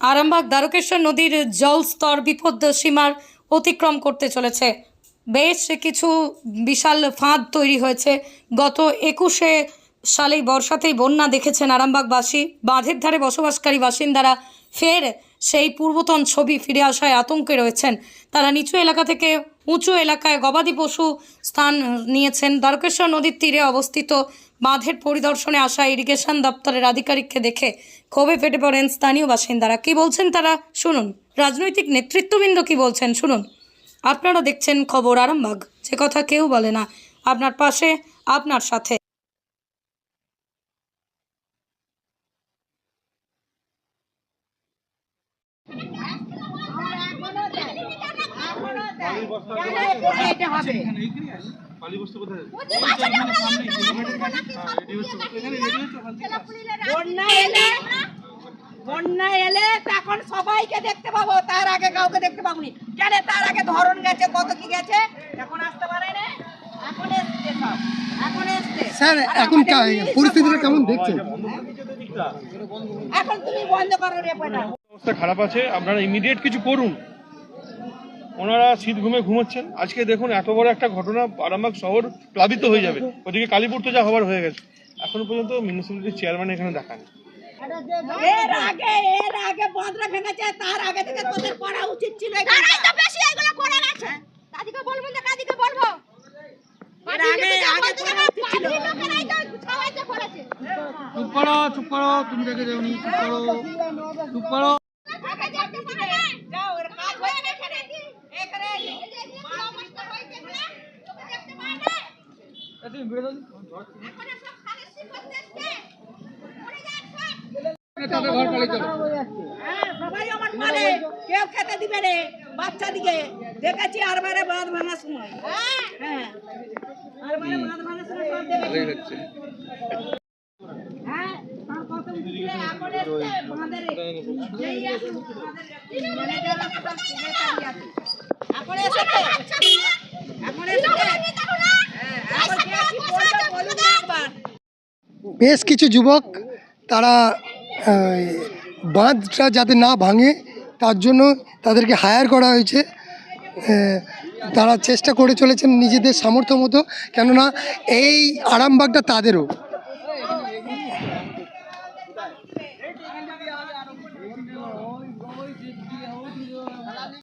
আরামবাগ দ্বারকেশ্বর নদীর জলস্তর বিপদ সীমার অতিক্রম করতে চলেছে। বেশ কিছু বিশাল ফাঁদ তৈরি হয়েছে। গত একুশে সালেই বর্ষাতেই বন্যা দেখেছেন আরামবাগবাসী। বাঁধের ধারে বসবাসকারী বাসিন্দারা ফের সেই পূর্বতন ছবি ফিরে আসায় আতঙ্কে রয়েছেন। তারা নিচু এলাকা থেকে উঁচু এলাকায় গবাদি পশু স্থান নিয়েছেন। দ্বারকেশ্বর নদীর তীরে অবস্থিত বাঁধের পরিদর্শনে আসা ইরিগেশন দপ্তরের আধিকারিককে দেখে ক্ষোভে ফেটে পড়েন স্থানীয় বাসিন্দারা। কি বলছেন তারা? শুনুন। রাজনৈতিক নেতৃত্ববৃন্দ কি বলছেন? শুনুন। আপনারা দেখছেন খবর আরামবাগ। যে কথা কেউ বলে না। আপনার পাশে, আপনার সাথে। এটা হবে বন্যা এলে বন্যা এলে তখন সবাইকে দেখতে পাবো তার আগে কাউকে দেখতে পাবনি কেন তার আগে ধরন গেছে কত কি গেছে এখন আসতে পারে না এখন এসছে সব এখন এসছে স্যার এখন আমাদের কা- পুলিশ পরিস্থিতিটা কেমন দেখছেন? এখন তুমি বন্ধ করো রেপোটা অবস্থা খারাপ আছে আপনারা ইমিডিয়েট কিছু করুন। ওনারা শীত ঘুমে ঘুমোচ্ছেন। আজকে দেখুন এত বড় একটা ঘটনা আরামবাগ শহর প্লাবিত হয়ে যাবে। ওদিকে কালীপুর তো যা হবার হয়ে গেছে। এখনও পর্যন্ত মিউনিসিপ্যালিটির চেয়ারম্যান এখানে দেখান। এর আগে এর আগে বদরা ভেঙেছে তার আগে থেকে তোদের উচিত ছিল তারাই তো বেশি এগুলো করে গেছে কাদিকে বলব না কাদিকে বলব। এর আগে আগে উচিত ছিল। লোকেরাই তো সবাই করেছে। চুপ করো চুপ করো তুমি দেখে দেওনি চুপ করো। চুপ করো। কেউ খেতে দিবে রে বাচ্চা দিকে দেখেছি আর বারে বাঁধ ভাঙার সময় হ্যাঁ। আর বারে বাঁধ ভাঙার সময় সব বেশ কিছু যুবক তারা বাঁধটা যাতে না ভাঙে, তার জন্য তাদেরকে হায়ার করা হয়েছে। তারা চেষ্টা করে চলেছেন নিজেদের সামর্থ্য মতো। কেননা এই আরামবাগটা তাদেরও।